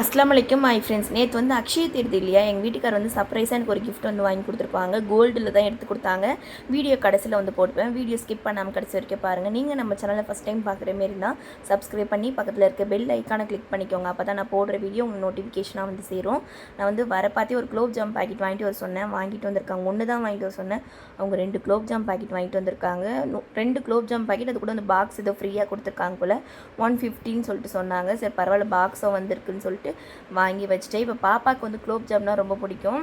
அஸ்லாம் வலைக்கும் my friends நேற்று வந்து அக்ஷய தீர்த்து இல்லையா? எங்கள் வீட்டுக்கார் வந்து சர்ப்ரைஸாக எனக்கு ஒரு கிஃப்ட் வந்து வாங்கி கொடுத்துருப்பாங்க. கோல்டில் தான் எடுத்து கொடுத்தாங்க. வீடியோ கடைசியில் வந்து போட்டுப்பேன். வீடியோ ஸ்கிப் பண்ணாமல் கடைசி வரைக்கும் பாருங்கள் நீங்கள் நம்ம சேனலை ஃபஸ்ட் டைம் பார்க்குற மாரி இருந்தால் சப்ஸ்கிரைப் பண்ணி பக்கத்தில் இருக்க பெல் ஐக்கானை கிளிக் பண்ணிக்கோங்க. அப்போ தான் நான் போடுற வீடியோ உங்களுக்கு நோட்டிஃபிகேஷனாக வந்து சேரும். நான் வந்து வர பார்த்து ஒரு குலோப் ஜாம் பாக்கெட் வாங்கிட்டு வர சொன்னேன். வாங்கிட்டு வந்திருக்காங்க. ஒன்று தான் வாங்கிட்டு வர சொன்னேன். அவங்க ரெண்டு குலோப் ஜாம் பாக்கெட் வாங்கிட்டு வந்திருக்காங்க. ரெண்டு குலோப் ஜாம் பாக்கெட் அது கூட வந்து பாக்ஸ் ஏதோ ஃப்ரீயாக கொடுத்துருக்காங்க போல். ஒன் ஃபிஃப்டின்னு சொல்லிட்டு சொன்னாங்க. சரி பரவாயில்ல பாக்ஸும் வந்திருக்குன்னு சொல்லிட்டு வாங்கி வச்சுட்டேன். இப்போ பாப்பாவுக்கு வந்து குலோப் ஜாம்னால் ரொம்ப பிடிக்கும்.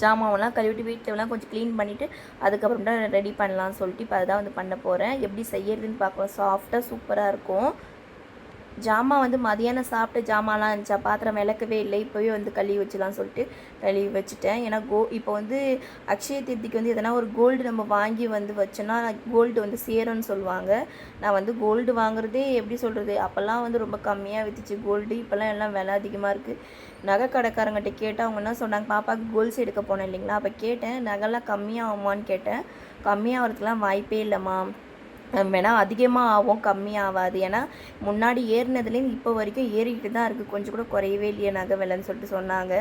ஜாமாவெல்லாம் கழுவிட்டு வீட்டிலலாம் கொஞ்சம் க்ளீன் பண்ணிவிட்டு அதுக்கப்புறம் தான் ரெடி பண்ணலாம்னு சொல்லிட்டு இப்போ அதான் வந்து பண்ண போகிறேன் எப்படி செய்யறதுன்னு பார்க்கலாம். சாஃப்டாக சூப்பராக இருக்கும். ஜாமான் வந்து மதியானம் சாப்பிட்டு ஜாமான்லாம் இருந்துச்சா? பாத்திரம் விளக்கவே இல்லை. இப்போவே வந்து கழுவி வச்சுலாம் சொல்லிட்டு கழுவி வச்சுட்டேன். ஏன்னா கோ இப்போ வந்து அக்ஷய தீர்த்திக்கு வந்து எதனா ஒரு கோல்டு நம்ம வாங்கி வந்து வச்சோன்னா கோல்டு வந்து சேரும்னு சொல்லுவாங்க. நான் வந்து கோல்டு வாங்குறதே எப்படி சொல்கிறது அப்போல்லாம் வந்து ரொம்ப கம்மியாக விற்றுச்சு கோல்டு இப்போல்லாம் எல்லாம் விலை அதிகமாக இருக்குது நகை கடைக்காரங்கிட்ட கேட்டால் அவங்க என்ன சொன்னாங்க? பாப்பாவுக்கு கோல்ஸ் எடுக்க போனேன் இல்லைங்களா? அப்போ கேட்டேன். நகைலாம் கம்மியாகுமான்னு கேட்டேன். கம்மியாகிறதுக்குலாம் வாய்ப்பே இல்லைம்மா. வேணால் அதிகமாக ஆகும் கம்மியாகாது ஏன்னா முன்னாடி ஏறினதுலேருந்து இப்போ வரைக்கும் ஏறிக்கிட்டு தான் இருக்குது கொஞ்சம் கூட குறையவே இல்லையே நகை விலைன்னு சொல்லிட்டு சொன்னாங்க.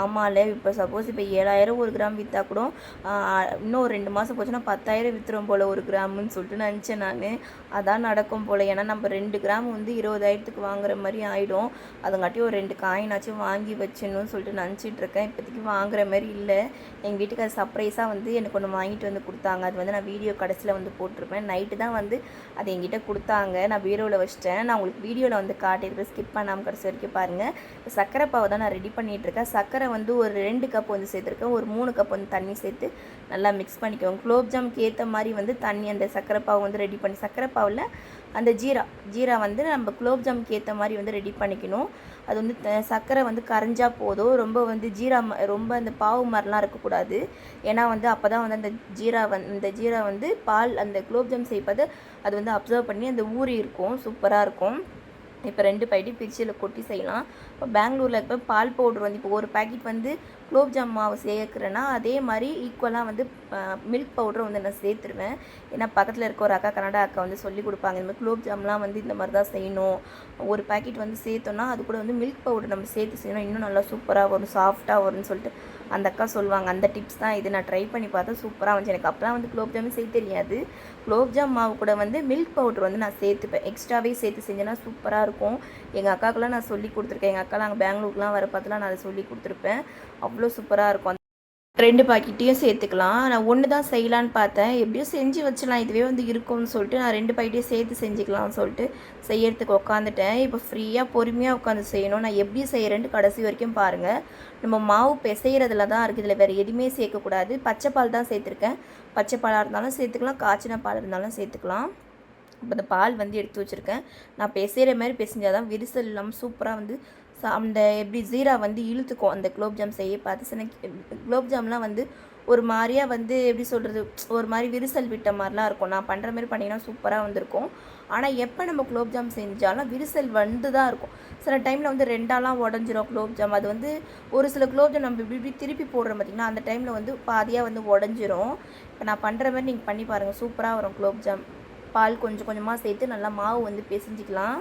ஆமாம்ல இப்போ சப்போஸ் இப்போ ஏழாயிரம் ஒரு கிராம் விற்றா கூட இன்னும் ஒரு ரெண்டு மாதம் போச்சுன்னா பத்தாயிரம் விற்றுரும் போல் ஒரு கிராம்னு சொல்லிட்டு நினச்சேன் நான். அதான் நடக்கும் போல். ஏன்னா நம்ம ரெண்டு கிராம் வந்து இருபதாயிரத்துக்கு வாங்குற மாதிரி ஆகிடும் அதுங்காட்டி ஒரு ரெண்டு காயினாச்சும் வாங்கி வச்சிடணும்னு சொல்லிட்டு நினச்சிட்டு இருக்கேன். இப்போதைக்கு வாங்குற மாதிரி இல்லை. எங்கள் வீட்டுக்கு அது சர்ப்ரைஸாக வந்து எனக்கு ஒன்று வாங்கிட்டு வந்து கொடுத்தாங்க. அது வந்து நான் வீடியோ கடைசியில் வந்து போட்டிருப்பேன். நைட்டு தான் வந்து அது என்கிட்ட கொடுத்தாங்க. நான் பீரோவில் வச்சிட்டேன். நான் உங்களுக்கு வீடியோவில் வந்து காட்டியிருக்கேன் ஸ்கிப் பண்ணாமல் கடைசி வரைக்கும் பாருங்கள் சர்க்கரை பாவை தான் நான் ரெடி பண்ணிகிட்ருக்கேன் சர்க்கரை வந்து ஒரு ரெண்டு கப் வந்து சேர்த்துருக்கேன். ஒரு மூணு கப் வந்து தண்ணி சேர்த்து நல்லா மிக்ஸ் பண்ணிக்கோங்க குலோப்ஜாமுக்கு ஏற்ற மாதிரி வந்து தண்ணி அந்த சர்க்கரை பாவு வந்து ரெடி பண்ணி சர்க்கரை பாவில் அந்த ஜீரா ஜீரா வந்து நம்ம குலோப்ஜாமுக்கு ஏற்ற மாதிரி வந்து ரெடி பண்ணிக்கணும். அது வந்து சர்க்கரை வந்து கரைஞ்சா போதும். ரொம்ப வந்து ஜீரா ரொம்ப அந்த பாவு மாதிரிலாம் இருக்கக்கூடாது. ஏன்னா வந்து அப்போ தான் வந்து அந்த ஜீரா வந் இந்த ஜீரா வந்து பால் அந்த குலோப்ஜாம் செய்வது அது வந்து அப்சர்வ் பண்ணி அந்த ஊறி இருக்கும். சூப்பராக இருக்கும். இப்போ ரெண்டு பைட்டி பிரிச்சியில் கொட்டி செய்யலாம். இப்போ பெங்களூரில் இப்போ பால் பவுடர் வந்து இப்போ ஒரு பேக்கெட் வந்து குலோப்ஜாம் மாவு சேர்க்குறேன்னா அதே மாதிரி ஈக்குவலாக வந்து மில்க் பவுடரும் வந்து நான் சேர்த்துருவேன். ஏன்னா பக்கத்தில் இருக்க ஒரு அக்கா கனடா அக்கா வந்து சொல்லி கொடுப்பாங்க இந்த மாதிரி குலோப் ஜாம்லாம் வந்து இந்த மாதிரி தான் செய்யணும். ஒரு பாக்கெட் வந்து சேர்த்தோன்னா அது கூட வந்து மில்க் பவுடர் நம்ம சேர்த்து செய்யணும். இன்னும் நல்லா சூப்பராக வரும் சாஃப்டாக வரும்னு சொல்லிட்டு அந்த அக்கா சொல்லுவாங்க. அந்த டிப்ஸ் தான் இது. நான் ட்ரை பண்ணி பார்த்தா சூப்பராக வந்துச்சு. எனக்கு அப்போலாம் வந்து குலோப் ஜாமுன் செய்ய தெரியாது. குலோப் ஜாம் மாவு கூட வந்து மில்க் பவுடர் வந்து நான் சேர்த்துப்பேன். எக்ஸ்ட்ராவே சேர்த்து செஞ்சேன்னா சூப்பராக இருக்கும். எங்கள் அக்காக்கெல்லாம் நான் சொல்லி கொடுத்துருக்கேன். எங்கள் அக்காலாம் அங்கே பெங்களூருக்குலாம் வர பார்த்துலாம் நான் அதை சொல்லி கொடுத்துருப்பேன். அவ்வளோ சூப்பராக இருக்கும். ரெண்டு பாக்கெட்டையும் சேர்த்துக்கலாம். நான் ஒன்று தான் செய்யலான்னு பார்த்தேன். எப்படியும் செஞ்சு வச்சலாம் இதுவே வந்து இருக்கும்னு சொல்லிட்டு நான் ரெண்டு பாக்கெட்டையும் சேர்த்து செஞ்சுக்கலாம்னு சொல்லிட்டு செய்யறதுக்கு உட்காந்துட்டேன் இப்போ ஃப்ரீயாக பொறுமையாக உட்காந்து செய்யணும். நான் எப்படி செய்கிறேன்ட்டு கடைசி வரைக்கும் பாருங்கள் நம்ம மாவு பிசைகிறதுல தான் இருக்குது இதில் வேறு எதுவுமே சேர்க்கக்கூடாது. பச்சை பால் தான் சேர்த்துருக்கேன். பச்சை பாலாக இருந்தாலும் சேர்த்துக்கலாம். காய்ச்சின பால் இருந்தாலும் சேர்த்துக்கலாம். இப்போ இந்த பால் வந்து எடுத்து வச்சுருக்கேன். நான் பிசைகிற மாதிரி பிசைஞ்சால் தான் விரிசல் இல்லாமல் சூப்பராக வந்து அந்த எப்படி ஜீரா வந்து இழுத்துக்கும் அந்த குலோப் ஜாம் செய்ய பார்த்து சின்ன குலோப் ஜாம்லாம் வந்து ஒரு மாதிரியா வந்து எப்படி சொல்கிறது ஒரு மாதிரி விரிசல் விட்ட மாதிரிலாம் இருக்கும். நான் பண்ணுற மாதிரி பண்ணிங்கன்னா சூப்பராக வந்திருக்கும். ஆனால் எப்போ நம்ம குலோப் ஜாம் செஞ்சாலும் விரிசல் வந்து தான் இருக்கும். சில டைமில் வந்து ரெண்டாலாம் உடஞ்சிரும் குலோப் ஜாம் அது வந்து ஒரு சில குலோப் ஜாம் நம்ம இப்படி இப்படி திருப்பி போடுறோம் பார்த்திங்கன்னா அந்த டைமில் வந்து பாதியாக வந்து உடஞ்சிரும். இப்போ நான் பண்ணுற மாதிரி நீங்கள் பண்ணி பாருங்கள் சூப்பராக வரும் குலோப் ஜாம் பால் கொஞ்சம் கொஞ்சமாக சேர்த்து நல்லா மாவு வந்து பிசைஞ்சிக்கலாம்.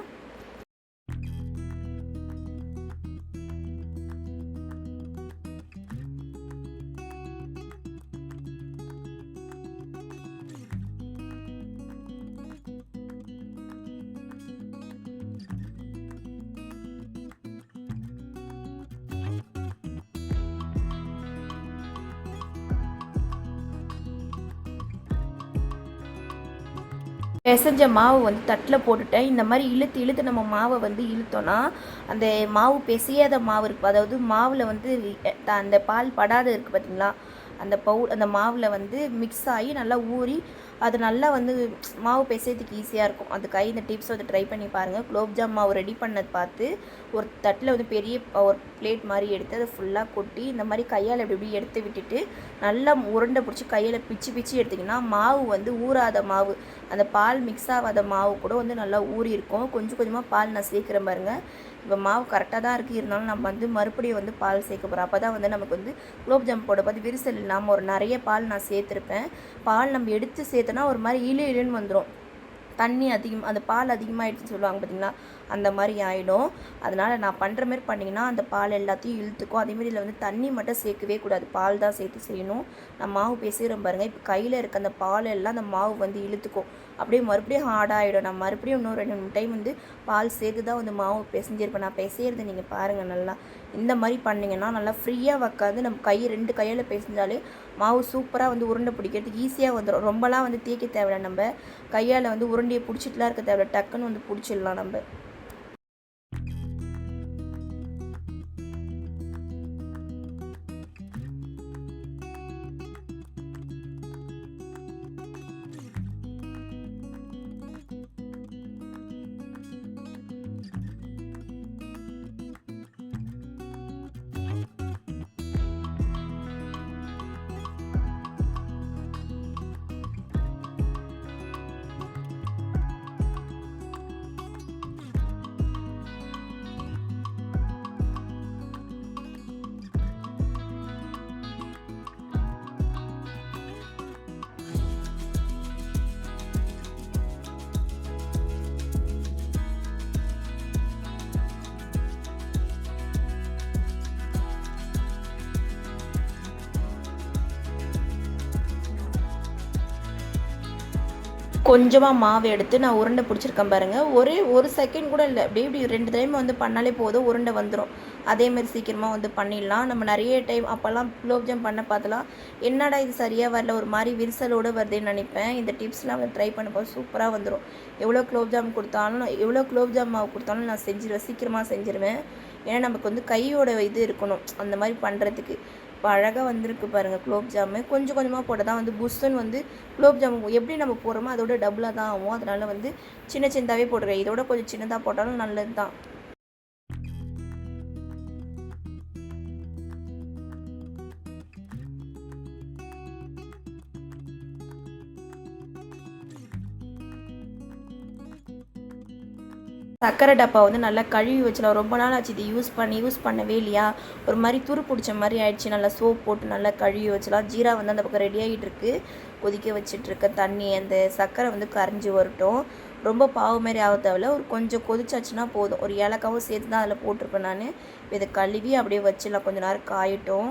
பிசைஞ்ச மாவு வந்து தட்டில் போட்டுட்டேன். இந்த மாதிரி இழுத்து இழுத்து நம்ம மாவை வந்து இழுத்தோன்னா அந்த மாவு பிசையாத மாவு இருக்கு. அதாவது மாவில் வந்து அந்த பால் படாத இருக்குது பார்த்தீங்களா அந்த பவு அந்த மாவில் வந்து மிக்ஸ் ஆகி நல்லா ஊறி அது நல்லா வந்து மாவு பிசையத்துக்கு ஈஸியாக இருக்கும். அதுக்காக கை இந்த டிப்ஸ் வந்து ட்ரை பண்ணி பாருங்கள் குலோப்ஜாம் மாவு ரெடி பண்ணது பார்த்து ஒரு தட்டில் வந்து பெரிய ஒரு பிளேட் மாதிரி எடுத்து அதை ஃபுல்லாக கொட்டி இந்த மாதிரி கையால் இப்படி இப்படி எடுத்து விட்டுட்டு நல்லா உருண்டை பிடிச்சி கையில் பிச்சு பிச்சு எடுத்திங்கன்னா மாவு வந்து ஊறாத மாவு அந்த பால் மிக்ஸ் ஆகாத மாவு கூட வந்து நல்லா ஊறி இருக்கும் கொஞ்சம் கொஞ்சமாக பால் நான் சேர்க்குறேன் பாருங்கள் இப்போ மாவு கரெக்டாக தான் இருக்குது இருந்தாலும் நம்ம வந்து மறுபடியும் வந்து பால் சேர்க்க போகிறோம் அப்போ தான் வந்து நமக்கு வந்து குலோப் ஜாம் போட பார்த்து விரிசல் இல்லாமல் ஒரு நிறைய பால் நான் சேர்த்துருப்பேன். பால் நம்ம எடுத்து சேர்த்தோன்னா ஒரு மாதிரி இழு இழுன்னு வந்துடும் தண்ணி அதிகம் அந்த பால் அதிகமாகிடுச்சுன்னு சொல்லுவாங்க பார்த்தீங்களா அந்த மாதிரி ஆகிடும் அதனால் நான் பண்ணுற மாதிரி பண்ணிங்கன்னா அந்த பால் எல்லாத்தையும் இழுத்துக்கும். அதேமாரி இதில் வந்து தண்ணி மட்டும் சேர்க்கவே கூடாது. பால் தான் சேர்த்து செய்யணும். நான் மாவு பேசுகிறேன் பாருங்கள் இப்போ கையில் இருக்க அந்த பால் எல்லாம் அந்த மாவு வந்து இழுத்துக்கும். அப்படியே மறுபடியும் ஹார்டாகிடும் நான் மறுபடியும் இன்னும் ரெண்டு மூணு டைம் வந்து பால் சேர்த்து தான் வந்து மாவு பிசைஞ்சிருப்பேன். நான் பிசையிறது நீங்கள் பாருங்கள் நல்லா. இந்த மாதிரி பண்ணிங்கன்னா நல்லா ஃப்ரீயாக வைக்காது நம்ம கை ரெண்டு கையில் பேசிஞ்சாலே மாவு சூப்பராக வந்து உருண்டை பிடிக்கிறதுக்கு ஈஸியாக வந்துடும் ரொம்பலாம் வந்து தேய்க்க தேவையில்லை நம்ம. கையால் வந்து உருண்டையை பிடிச்சிட்டுலாம் இருக்க தேவையில்லை. டக்குன்னு வந்து பிடிச்சிடலாம் நம்ம. கொஞ்சமாக மாவு எடுத்து நான் உருண்டை பிடிச்சிருக்கேன் பாருங்கள் ஒரே ஒரு செகண்ட் கூட இல்லை. அப்படியே இப்படி ரெண்டு டைம் வந்து பண்ணாலே போதும் உருண்டை வந்துடும் அதேமாதிரி சீக்கிரமாக வந்து பண்ணிடலாம். நம்ம நிறைய டைம் அப்போல்லாம் குலோப்ஜாம் பண்ண பார்த்தலாம். என்னடா இது சரியாக வரல? ஒரு மாதிரி விரிசலோடு வருதுன்னு நினைப்பேன். இந்த டிப்ஸ்லாம் ட்ரை பண்ணப்போ சூப்பராக வந்துடும் எவ்வளோ குலோப்ஜாம் கொடுத்தாலும் எவ்வளோ குலோப்ஜாம் மாவு கொடுத்தாலும் நான் செஞ்சிருவேன். சீக்கிரமாக செஞ்சிருவேன். ஏன்னா நமக்கு வந்து கையோட இது இருக்கணும். அந்த மாதிரி பண்ணுறதுக்கு இப்போ அழகாக வந்திருக்கு பாருங்கள் குலோப் ஜாமு. கொஞ்சம் கொஞ்சமாக போட்டால் தான் வந்து புஷ்ஷுன்னு வந்து குலோப் ஜாமு எப்படி நம்ம போடுறோமோ அதோட டபுளாக தான் ஆகும். அதனால் வந்து சின்ன சின்னதாகவே போட்டுருக்கேன் இதோட கொஞ்சம் சின்னதாக போட்டாலும் நல்லது தான் சர்க்கரை டப்பா வந்து நல்லா கழுவி வச்சிடலாம். ரொம்ப நாள் ஆச்சு இது யூஸ் பண்ணி யூஸ் பண்ணவே இல்லையா? ஒரு மாதிரி துரு பிடிச்ச மாதிரி ஆயிடுச்சு. நல்லா சோப் போட்டு நல்லா கழுவி வச்சலாம் ஜீரா வந்து அந்த பக்கம் ரெடி ஆகிட்டு இருக்கு கொதிக்க வச்சிட்ருக்க தண்ணி அந்த சர்க்கரை வந்து கரைஞ்சி வரட்டும். ரொம்ப பாவு மாதிரி ஆக தேவையில்ல. ஒரு கொஞ்சம் கொதிச்சாச்சுன்னா போதும். ஒரு ஏலக்காவும் சேர்த்து தான் அதில் போட்டிருப்பேன் நான். இதை கழுவி அப்படியே வச்சிடலாம். கொஞ்சம் நேரம் காயட்டும்.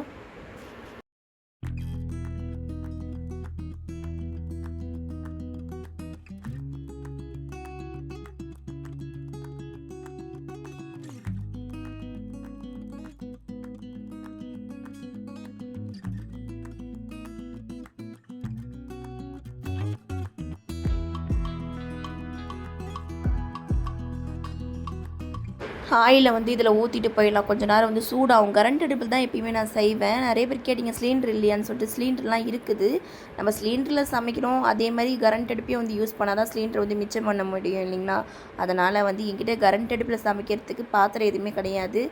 ஆயிலை வந்து இதில் ஊற்றிட்டு போயிடலாம். கொஞ்ச நேரம் வந்து சூடாகும். கரண்ட் அடுப்பில் தான் எப்பயுமே நான் செய்வேன். நிறைய பேர் கேட்டிங்க சிலிண்டர் இல்லையான்னு சொல்லிட்டு சிலிண்டர்லாம் இருக்குது. நம்ம சிலிண்டரில் சமைக்கிறோம். அதே மாதிரி கரண்ட் அடுப்பையும் வந்து யூஸ் பண்ணால் தான் சிலிண்டர் வந்து மிச்சம் பண்ண முடியும் இல்லைங்களா? அதனால் வந்து என்கிட்ட கரண்ட் அடுப்பில் சமைக்கிறதுக்கு பாத்திரம் எதுவுமே கிடையாது.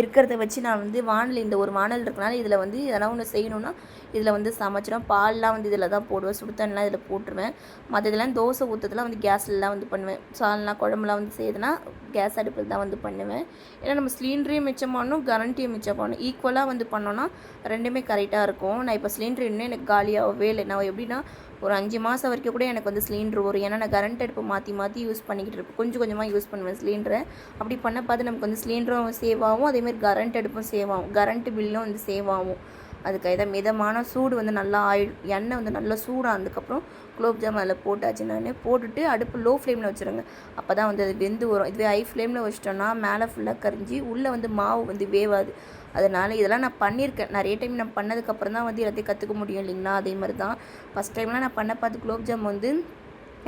இருக்கிறத வச்சு நான் வந்து வானல் இந்த ஒரு வானல் இருக்கனால இதில் வந்து எதனா ஒன்று செய்யணும்னா இதில் வந்து சமைச்சிடும் பால்லாம் வந்து இதில் தான் போடுவேன். சுடுத்தண்ணெலாம் இதில் போட்டுருவேன். மற்ற இதெல்லாம் தோசை ஊற்றதெல்லாம் வந்து கேஸ்லலாம் வந்து பண்ணுவேன். சால்லாம் குழம்புலாம் வந்து செய்யுதுன்னா கேஸ் அடுப்பில் தான் வந்து பண்ணுவேன். பண்ணுவேன் ஏன்னா நம்ம சிலிண்டரையும் மிச்சம் பண்ணணும் கரண்ட்டையும் மிச்சம் பண்ணணும். ஈக்குவலாக வந்து பண்ணோன்னா ரெண்டுமே கரெக்டாக இருக்கும். நான் இப்போ சிலிண்டர் இன்னும் எனக்கு காலியாகவே இல்லை. நான் எப்படின்னா ஒரு அஞ்சு மாதம் வரைக்கும் கூட எனக்கு வந்து சிலிண்டர் வரும். ஏன்னா நான் கரண்ட் அடுப்பு மாற்றி மாற்றி யூஸ் பண்ணிக்கிட்டு இருப்பேன். கொஞ்சம் கொஞ்சமாக யூஸ் பண்ணுவேன் சிலிண்டரை. அப்படி பண்ண பார்த்து நமக்கு வந்து சிலிண்டரும் சேவ் ஆகும் அதேமாதிரி கரண்ட் அடுப்பும் சேவ் ஆகும் கரண்ட் பில்லும் வந்து சேவ் ஆகும் அதுக்கு இதை மிதமான சூடு வந்து நல்லா ஆயிடும் எண்ணெய் வந்து நல்லா சூடானதுக்கப்புறம் குலோப் ஜாம் அதில் போட்டாச்சு. நான் போட்டுட்டு அடுப்பு லோ ஃப்ளேமில் வச்சுருங்க. அப்போ தான் வந்து அது வெந்து வரும். இதுவே ஹை ஃப்ளேமில் வச்சிட்டோன்னா மேலே ஃபுல்லாக கரிஞ்சு உள்ளே வந்து மாவு வந்து வேவாது. அதனால் இதெல்லாம் நான் பண்ணியிருக்கேன். நிறைய டைம் நான் பண்ணதுக்கப்புறம் தான் வந்து எல்லாத்தையும் கற்றுக்க முடியும் இல்லைங்களா? அதே மாதிரி தான். ஃபஸ்ட் டைம்லாம் நான் பண்ண பார்த்து குலோப் ஜாம் வந்து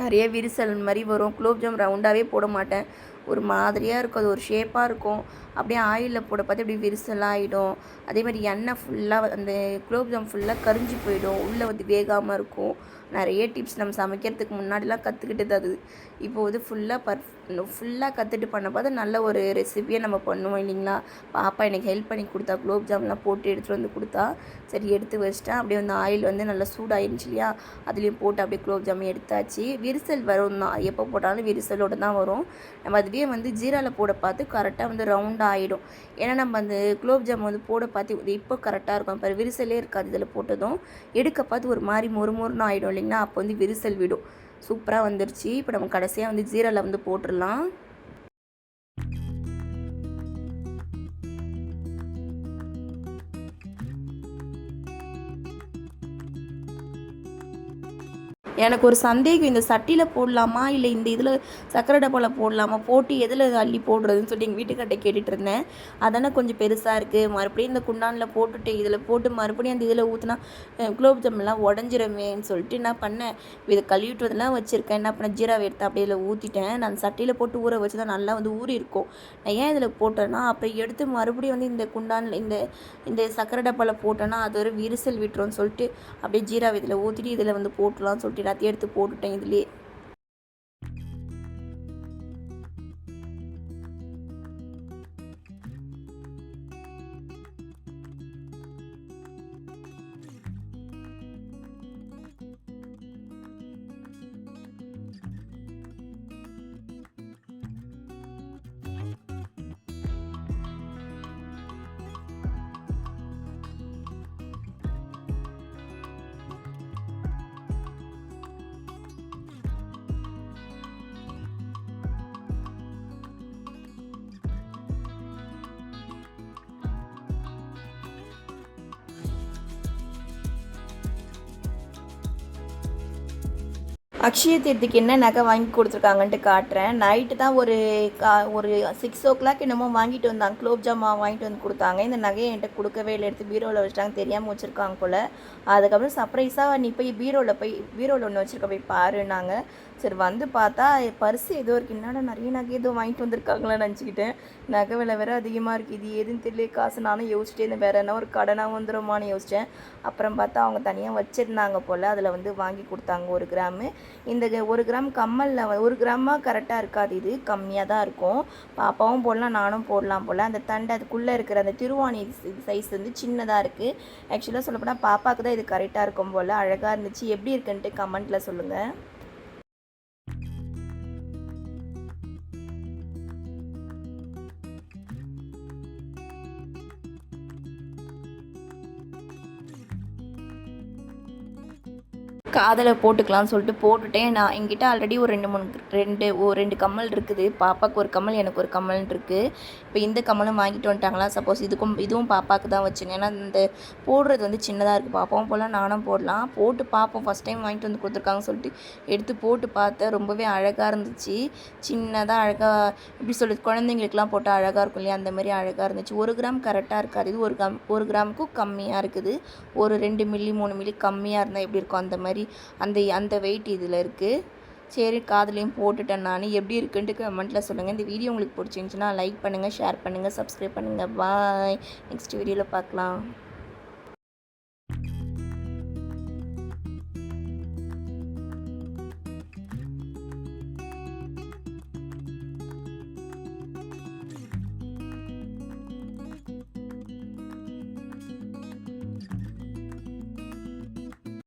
நிறைய விரிசல் மாதிரி வரும். குலோப் ஜாம் ரவுண்டாகவே போட மாட்டேன். ஒரு மாதிரியாக இருக்கும். அது ஒரு ஷேப்பாக இருக்கும். அப்படியே ஆயிலில் போட பார்த்து அப்படியே விரிசலாக ஆகிடும் அதே மாதிரி எண்ணெய் ஃபுல்லாக அந்த குலோப்ஜாம் ஃபுல்லாக கரிஞ்சு போயிடும். உள்ளே வந்து வேகாமல் இருக்கும். நிறைய டிப்ஸ் நம்ம சமைக்கிறதுக்கு முன்னாடிலாம் கற்றுக்கிட்டது அது. இப்போ வந்து ஃபுல்லாக பர்ஃப் ஃபுல்லாக கற்றுட்டு பண்ண பார்த்து நல்ல ஒரு ரெசிபியை நம்ம பண்ணுவோம் இல்லைங்களா? பாப்பா எனக்கு ஹெல்ப் பண்ணி கொடுத்தா குலோப் ஜாம்லாம் போட்டு எடுத்துகிட்டு வந்து கொடுத்தா சரி எடுத்து வச்சிட்டேன். அப்படியே வந்து ஆயில் வந்து நல்லா சூடாயிருந்துச்சு இல்லையா? அதுலேயும் போட்டு அப்படியே குலோப் ஜாம் எடுத்தாச்சு. விரிசல் வரும் தான். எப்போ போட்டாலும் விரிசலோடு தான் வரும். நம்ம அதுவே வந்து ஜீராவில் போட பார்த்து கரெக்டாக வந்து ரவுண்டாக ஆகிடும் ஏன்னா நம்ம அந்த குலோப் ஜாம் வந்து போட பார்த்து இப்போ கரெக்டாக இருக்கும். இப்போ விரிசலே இருக்காது இதில் போட்டதும். எடுக்க பார்த்து ஒரு மாதிரி மொறு மொறுன்னு ஆகிடும் இல்லைங்களா? அப்போ வந்து விரிசல் விடும். சூப்பராக வந்துருச்சு. இப்போ நம்ம கடைசியாக வந்து ஜீராவில் வந்து போட்டுடலாம் எனக்கு ஒரு சந்தேகம் இந்த சட்டியில் போடலாமா? இல்லை இந்த இதில் சக்கரை டப்பாவில் போடலாமா? போட்டு எதில் அள்ளி போடுறதுன்னு சொல்லி எங்கள் வீட்டுக்கிட்ட கேட்டுட்டு இருந்தேன். அதானே கொஞ்சம் பெருசாக இருக்குது மறுபடியும் இந்த குண்டானில் போட்டுட்டு இதில் போட்டு மறுபடியும் அந்த இதில் ஊற்றினா குலோப் ஜாமுன்லாம் உடஞ்சிருமேன்னு சொல்லிட்டு என்ன பண்ணேன். இதை கழுவிட்டுவதெல்லாம் வச்சுருக்கேன். என்ன பண்ணேன்? ஜீராவை எடுத்து அப்படியே இதில் ஊற்றிட்டேன் நான் சட்டியில் போட்டு ஊற வச்சு தான் நல்லா வந்து ஊறி இருக்கும். நான் ஏன் இதில் போட்டேன்னா அப்புறம் எடுத்து மறுபடியும் வந்து இந்த குண்டானில் இந்த இந்த சக்கரை டப்பாவில் போட்டேன்னா அது ஒரு விரிசல் விட்டுரும்னு சொல்லிட்டு அப்படியே ஜீராவை இதில் ஊற்றிட்டு இதில் வந்து போட்டலாம்னு சொல்லிட்டு எல்லாத்தையும் எடுத்து போட்டுட்டேன் இதுலேயே. அக்ஷய தீர்த்திக்கு என்ன நகை வாங்கி கொடுத்துருக்காங்கன்ட்டு காட்டுறேன். நைட்டு தான் ஒரு கா ஒரு சிக்ஸ் ஓ கிளாக் என்னமோ வாங்கிட்டு வந்தாங்க. குலோப் ஜாமா வாங்கிட்டு வந்து கொடுத்தாங்க. இந்த நகையை என்கிட்ட கொடுக்கவே இல்லை. எடுத்து பீரோவில் வச்சுட்டாங்க. தெரியாமல் வச்சுருக்காங்க போல். அதுக்கப்புறம் சர்ப்ரைஸாக நீ போய் பீரோவில் போய் பீரோவில் ஒன்று வச்சுருக்க போய் பாருன்னாங்க சரி வந்து பார்த்தா பர்ஸ் ஏதோ இருக்குது என்னடா நிறைய நகை ஏதோ வாங்கிட்டு வந்திருக்காங்களான்னு நினச்சிக்கிட்டேன். நகை விலை வேறு அதிகமாக இருக்குது இது எதுன்னு தெரியல. காசு நானும் யோசிச்சிட்டே இருந்தேன். வேறு என்ன ஒரு கடனாக வந்துடுமான்னு யோசித்தேன் அப்புறம் பார்த்தா அவங்க தனியாக வச்சுருந்தாங்க போல். அதில் வந்து வாங்கி கொடுத்தாங்க ஒரு கிராமு. இந்த ஒரு கிராம் கம்மலில் ஒரு கிராமாக கரெக்டாக இருக்காது. இது கம்மியாக தான் இருக்கும். பாப்பாவும் போடலாம் நானும் போடலாம் போல். அந்த தண்டை அதுக்குள்ளே இருக்கிற அந்த திருவாணி சைஸ் வந்து சின்னதாக இருக்குது ஆக்சுவலாக சொல்லப்போனால் பாப்பாவுக்கு தான் இது கரெக்டாக இருக்கும் போல். அழகாக இருந்துச்சு. எப்படி இருக்குன்ட்டு கமெண்ட்டில் சொல்லுங்கள் காதில் போட்டுக்கலாம்னு சொல்லிட்டு போட்டுட்டேன். நான் என்கிட்ட ஆல்ரெடி ஒரு ரெண்டு மூணு ரெண்டு ஓ ரெண்டு கம்மல் இருக்குது. பாப்பாவுக்கு ஒரு கம்மல் எனக்கு ஒரு கம்மல் இருக்குது இப்போ இந்த கம்மலும் வாங்கிட்டு வந்துட்டாங்களா? சப்போஸ் இதுக்கும் இதுவும் பாப்பாவுக்கு தான் வச்சுங்க. ஏன்னா இந்த போடுறது வந்து சின்னதாக இருக்குது பாப்பாவும் போடலாம் நானும் போடலாம். போட்டு பார்ப்போம் ஃபஸ்ட் டைம் வாங்கிட்டு வந்து கொடுத்துருக்காங்கன்னு சொல்லிட்டு எடுத்து போட்டு பார்த்தேன். ரொம்பவே அழகாக இருந்துச்சு. சின்னதாக அழகாக எப்படி சொல்கிறது குழந்தைங்களுக்குலாம் போட்டால் அழகாக இருக்கும் இல்லையா? அந்த மாதிரி அழகாக இருந்துச்சு. ஒரு கிராம் கரெக்டாக இருக்காது. இது ஒரு கிராம் ஒரு கிராமுக்கும் கம்மியாக இருக்குது. ஒரு ரெண்டு மில்லி மூணு மில்லி கம்மியாக இருந்தால் எப்படி இருக்கும்? அந்த மாதிரி அந்த அந்த வெயிட் இதில் இருக்குது சரி காதுலேயும் போட்டுட்டேன் நான். எப்படி இருக்குன்ட்டு கமெண்ட்டில் சொல்லுங்கள் இந்த வீடியோ உங்களுக்கு பிடிச்சிருந்துச்சின்னா லைக் பண்ணுங்கள் ஷேர் பண்ணுங்கள் சப்ஸ்கிரைப் பண்ணுங்கள் பாய் நெக்ஸ்ட் வீடியோவில் பார்க்கலாம்.